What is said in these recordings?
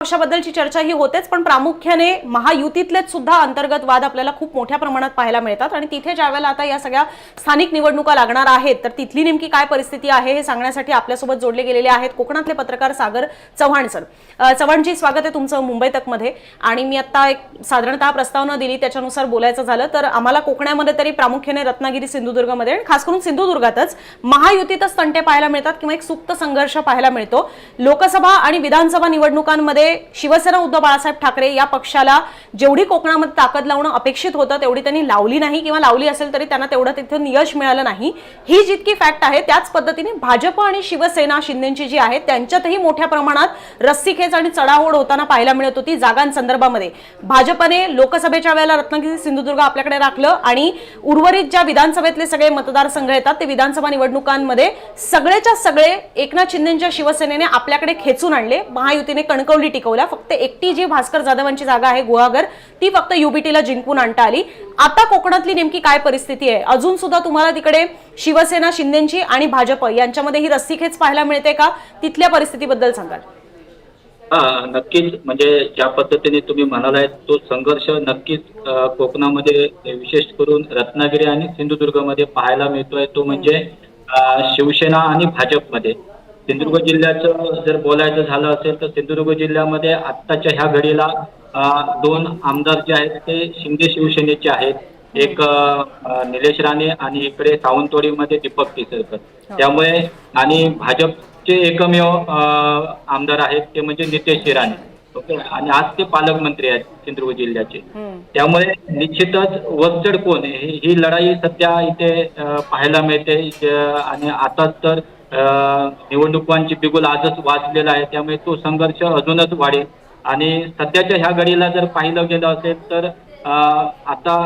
पक्षाबद्दलची चर्चा ही होतेच पण प्रामुख्याने महायुतीतलेच सुद्धा अंतर्गत वाद आपल्याला खूप मोठ्या प्रमाणात पाहायला मिळतात. आणि तिथे ज्यावेळेला आता या सगळ्या स्थानिक निवडणुका लागणार आहेत तर तिथली नेमकी काय परिस्थिती आहे हे सांगण्यासाठी आपल्यासोबत जोडले गेलेले आहेत कोकणातले पत्रकार सागर चव्हाण सर. चव्हाणजी स्वागत आहे तुमचं मुंबई तकमध्ये. आणि मी आता एक साधारणतः प्रस्तावना दिली त्याच्यानुसार बोलायचं झालं तर आम्हाला कोकणामध्ये तरी प्रामुख्याने रत्नागिरी सिंधुदुर्गमध्ये आणि खास करून सिंधुदुर्गातच महायुतीतच तंटे पाहायला मिळतात किंवा एक सुप्त संघर्ष पाहायला मिळतो. लोकसभा आणि विधानसभा निवडणुकांमध्ये म्हणजे शिवसेना उद्धव बाळासाहेब ठाकरे या पक्षाला जेवढी कोकणामध्ये ताकद लावणं अपेक्षित होतं तेवढी त्यांनी लावली नाही. किंवा लावली असेल तरी त्यांना तेवढं तिथून यश मिळालं नाही. ही जितकी फॅक्ट आहे त्याच पद्धतीने भाजप आणि शिवसेना शिंदेची जी आहे त्यांच्यातही मोठ्या प्रमाणात रस्सीखेच आणि चढाओढ होताना पाहायला मिळत होती जागांसंदर्भामध्ये. भाजपने लोकसभेच्या वेळेला रत्नागिरी सिंधुदुर्ग आपल्याकडे राखलं आणि उर्वरित ज्या विधानसभेतले सगळे मतदारसंघ येतात ते विधानसभा निवडणुकांमध्ये सगळेच्या सगळे एकनाथ शिंदेच्या शिवसेनेने आपल्याकडे खेचून आणले. महायुतीने कणकवली टिकवल्या. फक्त एकटी जी भास्कर जाधवांची जागा आहे गुहागर ती फक्त युबीटीला जिंकून आणता आली. आता कोकणातली नेमकी काय परिस्थिती आहे? अजून सुद्धा तुम्हाला तिकडे शिवसेना शिंदेची आणि भाजप यांच्यामध्ये ही रस्सीखेच पाहायला मिळते का? तिथल्या परिस्थितीबद्दल सांगाल. हा नक्कीच. म्हणजे ज्या पद्धतीने तुम्ही म्हणालाय तो संघर्ष नक्कीच कोकणामध्ये विशेष करून रत्नागिरी आणि सिंधुदुर्गमध्ये पाहायला मिळतोय. तो म्हणजे शिवसेना आणि भाजपमध्ये. सिंधुदुर्ग जिल्ह्याचं जर बोलायचं झालं असेल तर सिंधुदुर्ग जिल्ह्यामध्ये आत्ताच्या ह्या घडीला दोन आमदार जे आहेत ते शिंदे शिवसेनेचे आहेत. एक निलेश राणे आणि इकडे सावंतवाडीमध्ये दीपक केसरकर. त्यामुळे आणि भाजपचे एकमेव आमदार आहेत ते म्हणजे नितेश राणे ओके? आणि आज ते पालकमंत्री आहेत सिंधुदुर्ग जिल्ह्याचे. त्यामुळे निश्चितच वरचढ कोण आहे, ही ही लढाई सध्या इथे पाहायला मिळते. आणि आताच तर निवडणुकांची बिगुल आजच वाचलेला आहे. त्यामुळे तो संघर्ष अजूनच वाढेल. आणि सध्याच्या ह्या घडीला जर पाहिलं गेलं असेल तर आता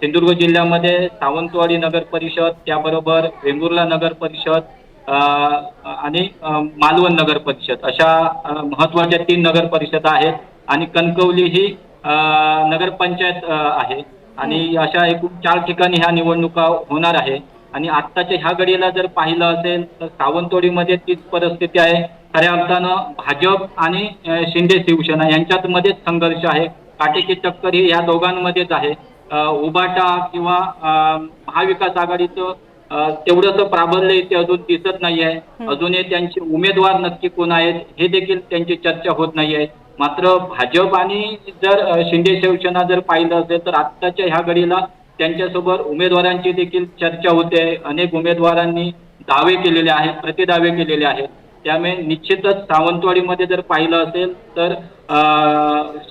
सिंधुदुर्ग जिल्ह्यामध्ये सावंतवाडी नगर परिषद त्याबरोबर वेंगुर्ला नगर परिषद अ, आणि मालवण नगर परिषद अशा महत्त्वाच्या तीन नगर परिषद आहेत. आणि कणकवली ही नगरपंचायत आहे. आणि अशा एकूण चार ठिकाणी ह्या निवडणुका होणार आहे. आणि आत्ताच्या ह्या घडीला जर पाहिलं असेल तर सावंतवाडीमध्ये तीच परिस्थिती आहे. खऱ्या अर्थानं भाजप आणि शिंदे शिवसेना यांच्यात मध्येच संघर्ष आहे. काटेकी टक्कर ही ह्या दोघांमध्येच आहे. उबाटा किंवा महाविकास आघाडीचं अ, तेवढंसं प्राबल्य इथे अजून दिसत नाही आहे अजूनही त्यांचे उमेदवार नक्की कोण आहेत हे देखील त्यांची चर्चा होत नाही आहे मात्र भाजप आणि जर शिंदे शिवसेना जर पाहिलं असेल तर आत्ताच्या ह्या घडीला त्यांच्यासोबत उमेदवारांची देखील चर्चा होते. अनेक उमेदवारांनी दावे केलेले आहेत प्रतिदावे केलेले आहेत. त्यामुळे निश्चितच सावंतवाडीमध्ये जर पाहिलं असेल तर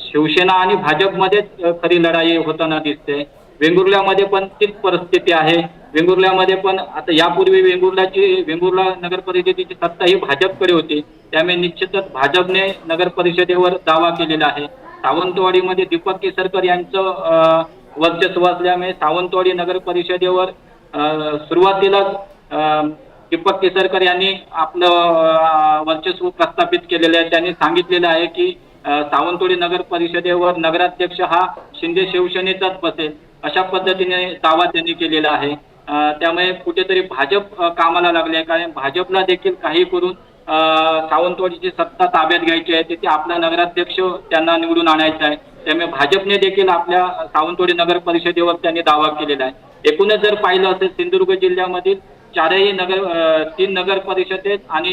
शिवसेना आणि भाजपमध्येच खरी लढाई होताना दिसते. वेंगुर्ल्यामध्ये पण तीच परिस्थिती आहे. वेंगुर्ल्यामध्ये पण आता यापूर्वी वेंगुर्ल्याची वेंगुर्ला नगर परिषदेची सत्ता ही भाजपकडे होती. त्यामुळे निश्चितच भाजपने नगर परिषदेवर दावा केलेला आहे. सावंतवाडीमध्ये दीपक केसरकर यांचं वर्चस्व असल्यामुळे सावंतवाडी नगर परिषदेवर सुरुवातीलाच दीपक केसरकर यांनी आपलं वर्चस्व प्रस्थापित केलेलं आहे. त्यांनी सांगितलेलं आहे की सावंतवाडी नगर परिषदेवर नगराध्यक्ष हा शिंदे शिवसेनेचाच बसेल. अशा पद्धतीने दावा त्यांनी केलेला आहे. त्यामुळे कुठेतरी भाजप कामाला लागले आहे. कारण भाजपला देखील काही करून सावंतवाडीची सत्ता ताब्यात घ्यायची आहे. तिथे आपला नगराध्यक्ष त्यांना निवडून आणायचा आहे. त्यामुळे भाजपने देखील आपल्या सावंतवाडी नगर परिषदेवर त्यांनी दावा केलेला आहे. एकूणच जर पाहिलं असेल सिंधुदुर्ग जिल्ह्यामधील चारही नगर तीन नगर परिषदेत आणि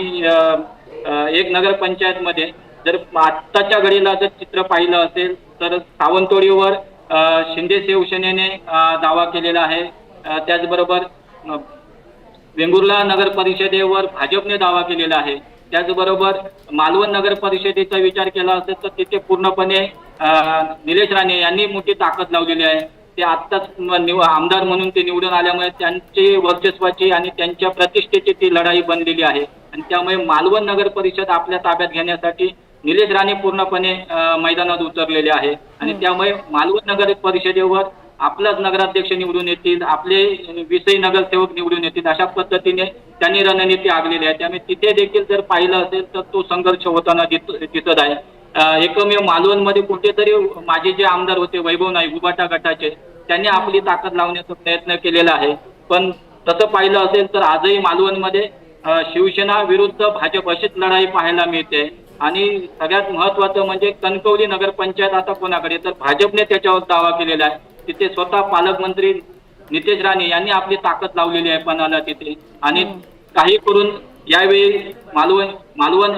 एक नगर पंचायतमध्ये जर आत्ताच्या घडीला जर चित्र पाहिलं असेल तर सावंतवाडीवर शिंदे शिवसेनेने दावा केलेला आहे. त्याचबरोबर वेंगुर्ला नगर परिषदेवर भाजपने दावा केलेला आहे. त्याचबरोबर मालवण नगर परिषदेचा विचार केला असेल तर तिथे पूर्णपणे निलेश राणे यांनी मोठी ताकद लावलेली आहे. ते आत्ताच आमदार म्हणून ते निवडून आल्यामुळे त्यांची वर्चस्वाची आणि त्यांच्या प्रतिष्ठेची ती लढाई बनलेली आहे. आणि त्यामुळे मालवण नगर परिषद आपल्या ताब्यात घेण्यासाठी निलेश राणे पूर्णपणे मैदानात उतरलेले आहे. आणि त्यामुळे मालवण नगर परिषदेवर आपलाच नगराध्यक्ष निवडून येतील आपले विषयी नगरसेवक निवडून येतील अशा पद्धतीने त्यांनी रणनीती आखलेली आहे. त्यामुळे तिथे देखील जर पाहिलं असेल तर तो संघर्ष होताना दिसत आहे. एकमेव मालवणमध्ये कुठेतरी माझे जे आमदार होते वैभव नाईक उबाटा गटाचे त्यांनी आपली ताकद लावण्याचा प्रयत्न केलेला आहे. पण तसं पाहिलं असेल तर आजही मालवणमध्ये शिवसेना विरुद्ध भाजप अशीच लढाई पाहायला मिळते. आणि सगळ्यात महत्वाचं म्हणजे कणकवली नगरपंचायत आता कोणाकडे? तर भाजपने त्याच्यावर दावा केलेला आहे. तिथे स्वतः पालकमंत्री नितेश राणे यांनी आपली ताकद लावलेली आहे पणाला तिथे. आणि काही करून यावेळी मालवण मालवण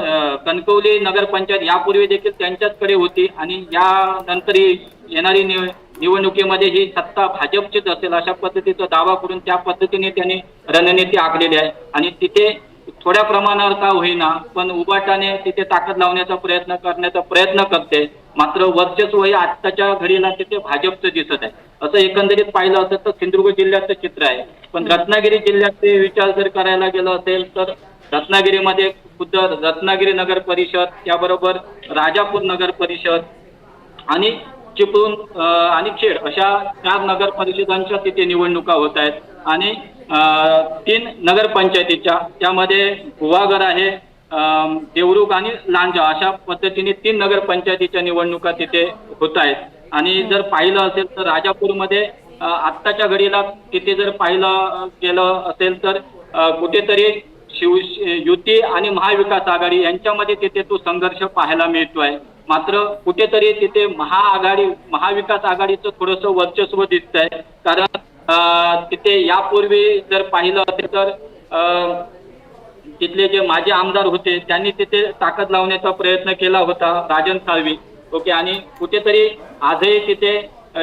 कणकवली नगरपंचायत यापूर्वी देखील त्यांच्याचकडे होती. आणि यानंतर ही येणारी निव निवडणुकीमध्ये ही सत्ता भाजपचीच असेल अशा पद्धतीचा दावा करून त्या पद्धतीने त्यांनी रणनीती आखलेली आहे. आणि तिथे थोड्या प्रमाणावर का होईना पण उबाटाने तिथे ताकद लावण्याचा प्रयत्न करण्याचा प्रयत्न करते. मात्र वर्चस्व हे आत्ताच्या घडीला तिथे भाजपचं दिसत आहे. असं एकंदरीत पाहिलं असेल तर सिंधुदुर्ग जिल्ह्याचं चित्र आहे. पण रत्नागिरी जिल्ह्यात ते विचार जर करायला गेलं असेल तर रत्नागिरीमध्ये खुद्द रत्नागिरी नगर परिषद त्याबरोबर राजापूर नगर परिषद आणि चिपळूण आणि खेड अशा चार नगर परिषदांच्या तिथे निवडणुका होत आहेत. आणि तीन नगरपंचायतीच्या त्यामध्ये गुहागर आहे देवरुख आणि लांजा अशा पद्धतीने तीन नगरपंचायतीच्या निवडणुका तिथे होत आहेत. आणि जर पाहिलं असेल तर राजापूरमध्ये आत्ताच्या घडीला तिथे जर पाहिलं गेलं असेल तर कुठेतरी शिव युती आणि महाविकास आघाडी यांच्यामध्ये तिथे तो संघर्ष पाहायला मिळतोय. मात्र कुठेतरी तिथे महाआघाडी महाविकास आघाडीचं थोडस वर्चस्व दिसत आहे कारण तिथे यापूर्वी जर पाहिलं असेल तर अं, तिथले जे माजी आमदार होते त्यांनी तिथे ताकद लावण्याचा प्रयत्न केला होता राजन साळवी. ओके आणि कुठेतरी आजही तिथे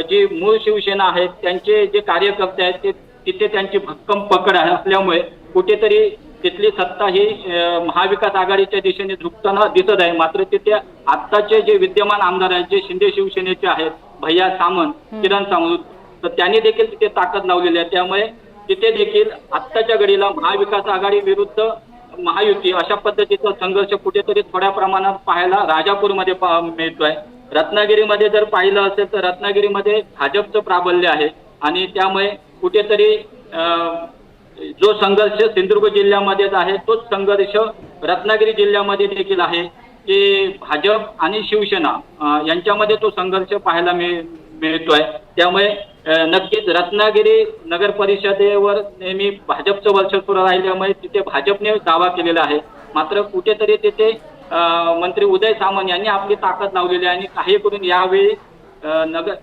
जी मूळ शिवसेना आहेत त्यांचे जे कार्यकर्ते आहेत ते तिथे त्यांची भक्कम पकड आहे असल्यामुळे कुठेतरी तिथली सत्ता ही महाविकास आघाडीच्या दिशेने झुकताना दिसत आहे. मात्र तिथे आत्ताचे जे विद्यमान आमदार आहेत जे शिंदे शिवसेनेचे आहेत भैया सामंत किरण सामंत तर त्यांनी देखील तिथे ताकद लावलेली आहे. त्यामुळे तिथे देखील आत्ताच्या घडीला महाविकास आघाडी विरुद्ध महायुती अशा पद्धतीचा संघर्ष कुठेतरी थोड्या प्रमाणात पाहायला राजापूरमध्ये मिळतोय. रत्नागिरीमध्ये जर पाहिलं असेल तर रत्नागिरीमध्ये भाजपचं प्राबल्य आहे. आणि त्यामुळे कुठेतरी अं, जो संघर्ष सिंधुदुर्ग जिल्ह्यामध्येच आहे तोच संघर्ष रत्नागिरी जिल्ह्यामध्ये देखील आहे की भाजप आणि शिवसेना यांच्यामध्ये तो संघर्ष पाहायला मिळ मिळतोय. त्यामुळे नक्कीच रत्नागिरी नगर परिषदेवर नेहमी भाजपचं वर्चस्व राहिल्यामुळे तिथे भाजपने दावा केलेला आहे. मात्र कुठेतरी तिथे अं, मंत्री उदय सामंत यांनी आपली ताकद लावलेली आहे आणि काही करून यावेळी नगर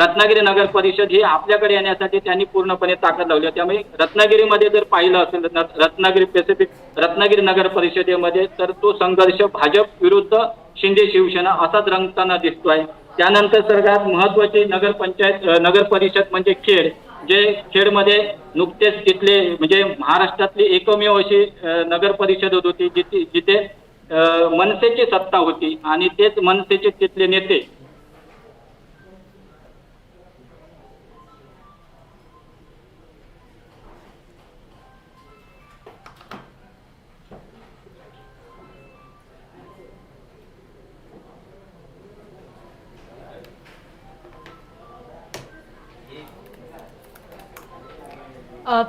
रत्नागिरी नगर परिषद ही आपल्याकडे येण्यासाठी त्यांनी पूर्णपणे ताकद लावली त्यामुळे रत्नागिरीमध्ये जर पाहिलं असेल रत्नागिरी पॅसिफिक रत्नागिरी नगर परिषदेमध्ये तर तो संघर्ष भाजप विरुद्ध शिंदे शिवसेना असाच रंगताना दिसतोय. त्यानंतर सगळ्यात महत्वाची नगर पंचायत नगर परिषद म्हणजे खेड जे खेडमध्ये नुकतेच तिथले म्हणजे महाराष्ट्रातली एकमेव अशी नगर परिषद होती जिथे जिथे अं, मनसेची सत्ता होती आणि तेच मनसेचे तिथले नेते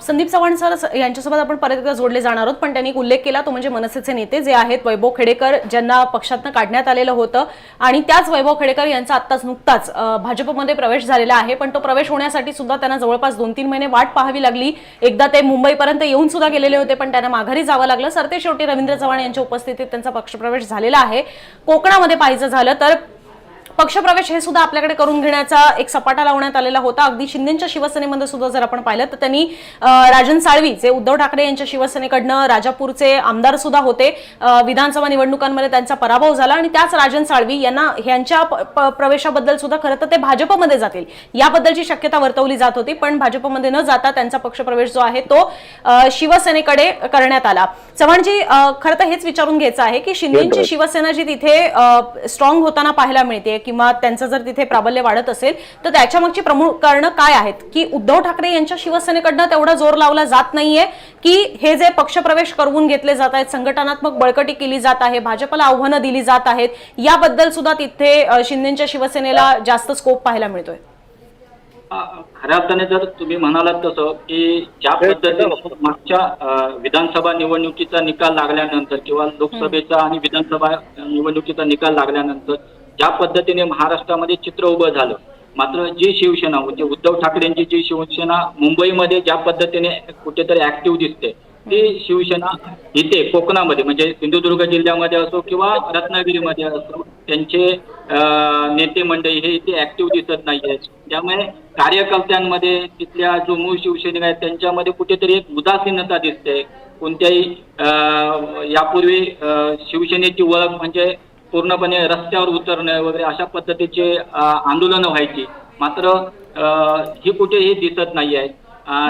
संदीप चव्हाण सर यांच्यासोबत आपण परत एकदा जोडले जाणार आहोत पण त्यांनी उल्लेख केला तो म्हणजे मनसेचे नेते जे आहेत वैभव खेडेकर ज्यांना पक्षातनं काढण्यात आलेलं होतं. आणि त्याच वैभव खेडेकर यांचा आत्ताच नुकताच भाजपमध्ये प्रवेश झालेला आहे पण तो प्रवेश होण्यासाठी सुद्धा त्यांना जवळपास दोन तीन महिने वाट पाहावी लागली. एकदा ते मुंबईपर्यंत येऊन सुद्धा गेलेले होते पण त्यांना माघारी जावं लागलं. सरते शेवटी रवींद्र चव्हाण यांच्या उपस्थितीत त्यांचा पक्षप्रवेश झालेला आहे. कोकणामध्ये पाहिजे झालं तर पक्षप्रवेश हे सुद्धा आपल्याकडे करून घेण्याचा एक सपाटा लावण्यात आलेला होता. अगदी शिंदेच्या शिवसेनेमध्ये सुद्धा जर आपण पाहिलं तर त्यांनी राजन साळवी जे उद्धव ठाकरे यांच्या शिवसेनेकडनं राजापूरचे आमदार सुद्धा होते. विधानसभा निवडणुकांमध्ये त्यांचा पराभव झाला आणि त्याच राजन साळवी यांना प- प्रवेशाबद्दल सुद्धा खरं तर ते भाजपमध्ये जातील. याबद्दलची शक्यता वर्तवली जात होती पण भाजपमध्ये न जाता त्यांचा पक्षप्रवेश जो आहे तो शिवसेनेकडे करण्यात आला. चव्हाणजी खरं तर हेच विचारून घ्यायचं आहे की शिंदेची शिवसेना जी तिथे स्ट्रॉंग होताना पाहायला मिळते. किंवा त्यांचं जर तिथे प्राबल्य वाढत असेल तर त्याच्या मागची प्रमुख कारणं काय आहेत? की उद्धव ठाकरे यांच्या शिवसेनेकडनं तेवढा जोर लावला जात नाहीये की हे जे पक्षप्रवेश करवून घेतले जात आहेत संघटनात्मक बळकटी केली जात आहे भाजपला आव्हानं दिली जात आहेत याबद्दल सुद्धा तिथे शिंदेच्या शिवसेनेला जास्त स्कोप पाहायला मिळतोय. खऱ्या अर्थाने जर तुम्ही म्हणालात तसं की ज्या पद्धतीने मागच्या विधानसभा निवडणुकीचा निकाल लागल्यानंतर किंवा लोकसभेचा आणि विधानसभा निवडणुकीचा निकाल लागल्यानंतर ज्या पद्धतीने महाराष्ट्रामध्ये चित्र उभं झालं. मात्र जी शिवसेना म्हणजे उद्धव ठाकरेंची जी शिवसेना मुंबईमध्ये ज्या पद्धतीने कुठेतरी ऍक्टिव्ह दिसते ती शिवसेना इथे कोकणामध्ये म्हणजे सिंधुदुर्ग जिल्ह्यामध्ये असो किंवा रत्नागिरीमध्ये असो त्यांचे नेते मंडळी हे इथे ऍक्टिव्ह दिसत नाहीये. त्यामुळे कार्यकर्त्यांमध्ये तिथल्या जो मूळ शिवसैनिक आहेत त्यांच्यामध्ये कुठेतरी एक उदासीनता दिसते. कोणत्याही यापूर्वी शिवसेनेची ओळख म्हणजे पूर्णपणे रस्त्यावर उतरणं वगैरे अशा पद्धतीचे आंदोलनं व्हायची. मात्र ही कुठेही दिसत नाही आहे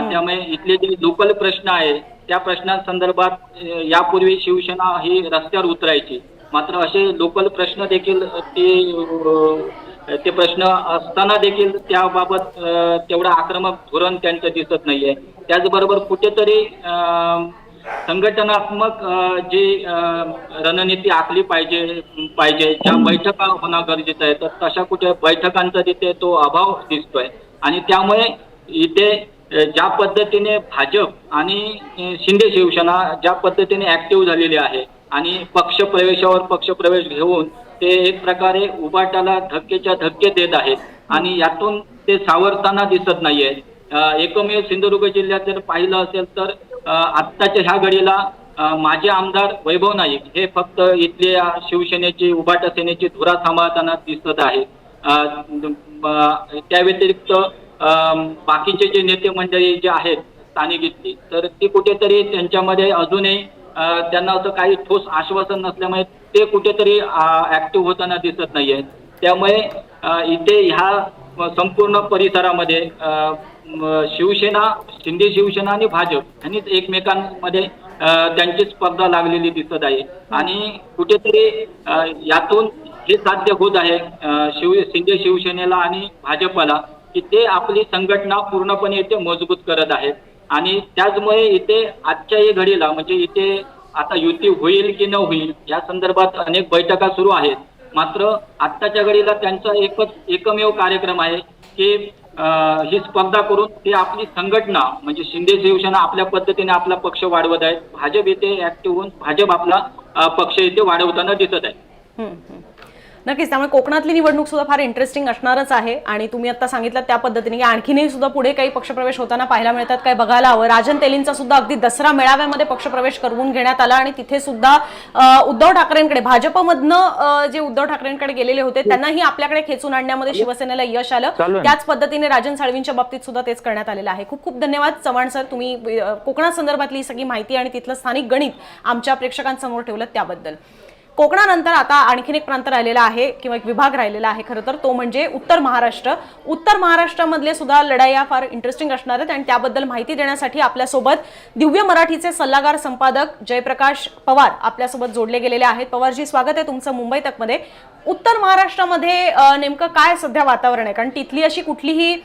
त्यामुळे इथले जे लोकल प्रश्न आहे त्या प्रश्नांसंदर्भात यापूर्वी शिवसेना ही रस्त्यावर उतरायची. मात्र असे लोकल प्रश्न देखील ते ते प्रश्न असताना देखील त्याबाबत तेवढं आक्रमक धोरण त्यांचं दिसत नाहीये. त्याचबरोबर कुठेतरी अं, संघटनात्मक जी रणनीती आखली पाहिजे पाहिजे ज्या बैठका होणं गरजेचं आहे तर तशा कुठे बैठकांचा तिथे तो अभाव दिसतोय. आणि त्यामुळे इथे ज्या पद्धतीने भाजप आणि शिंदे शिवसेना ज्या पद्धतीने ऍक्टिव्ह झालेली आहे आणि पक्ष प्रवेशावर पक्ष प्रवेश घेऊन ते एक प्रकारे उबाटाला धक्केच्या धक्के देत आहेत आणि यातून ते सावरताना दिसत नाहीये. एकमेव सिंधुदुर्ग जिल्ह्यात जर पाहिलं असेल तर आत्ताच्या ह्या घडीला माझे माजी आमदार वैभव नाईक हे फक्त इथल्या शिवसेनेची उभाटा सेनेची धुरा सांभाळताना दिसत आहे. त्या व्यतिरिक्त बाकीचे जे नेते मंडळी जे आहेत स्थानिक इथली तर ती कुठेतरी त्यांच्यामध्ये अजूनही त्यांना असं काही ठोस आश्वासन नसल्यामुळे ते कुठेतरी ऍक्टिव्ह होताना दिसत नाहीये त्यामुळे इथे ह्या संपूर्ण परिसरामध्ये शिवसेना शिंदे शिवसेना आणि भाजप यांनीच एकमेकांमध्ये त्यांची स्पर्धा लागलेली दिसत आहे. आणि कुठेतरी यातून हे साध्य होत आहे शिव शिंदे शिवसेनेला आणि भाजपला की ते आपली संघटना पूर्णपणे इथे मजबूत करत आहेत आणि त्याचमुळे इथे आजच्या या घडीला म्हणजे इथे आता युती होईल की न होईल या संदर्भात अनेक बैठका सुरू आहेत. मात्र आत्ताच्या घडीला त्यांचा एकच एकमेव कार्यक्रम आहे की ही स्पर्धा करून ते आपली संघटना म्हणजे शिंदे शिवसेना आपल्या पद्धतीने आपला पक्ष वाढवत आहेत. भाजप येथे ऍक्टिव्ह होऊन भाजप आपला पक्ष येथे वाढवताना दिसत आहे. नक्कीच. त्यामुळे कोकणातली निवडणूक सुद्धा फार इंटरेस्टिंग असणारच आहे. आणि तुम्ही आता सांगितलं त्या पद्धतीने की आणखीनही सुद्धा पुढे काही पक्षप्रवेश होताना पाहायला मिळतात. काय बघायला हवं. राजन तेलींचा सुद्धा अगदी दसरा मेळाव्यामध्ये पक्षप्रवेश करवून घेण्यात आला आणि तिथे सुद्धा उद्धव ठाकरेंकडे भाजपमधनं जे उद्धव ठाकरेंकडे गेलेले होते त्यांनाही आपल्याकडे खेचून आणण्यामध्ये शिवसेनेला यश आलं. त्याच पद्धतीने राजन साळवींच्या बाबतीत सुद्धा तेच करण्यात आलेलं आहे. खूप खूप धन्यवाद. चव्हाण सर तुम्ही कोकणासंदर्भातली सगळी माहिती आणि तिथलं स्थानिक गणित आमच्या प्रेक्षकांसमोर ठेवलं त्याबद्दल. कोकणानंतर आता आणखीन एक प्रांत राहिलेला आहे किंवा एक विभाग राहिलेला आहे खरं तर तो म्हणजे उत्तर महाराष्ट्र. उत्तर महाराष्ट्रामधले सुद्धा लढाया फार इंटरेस्टिंग असणार आहेत आणि त्याबद्दल माहिती देण्यासाठी आपल्यासोबत दिव्य मराठीचे सल्लागार संपादक जयप्रकाश पवार आपल्यासोबत जोडले गेलेले आहेत. पवारजी स्वागत आहे तुमचं मुंबई तकमध्ये. उत्तर महाराष्ट्रामध्ये नेमकं काय सध्या वातावरण आहे? कारण तिथली अशी कुठलीही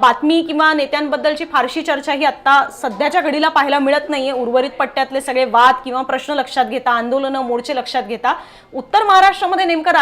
बातमी किंवा नेत्यांबद्दलची फारशी चर्चा ही आता सध्याच्या घडीला पाहायला मिळत नाहीये. उर्वरित पट्ट्यातले सगळे वाद किंवा प्रश्न लक्षात घेता आंदोलनं मोर्चे लक्षात घेता उत्तर महाराष्ट्रामध्ये नेमकं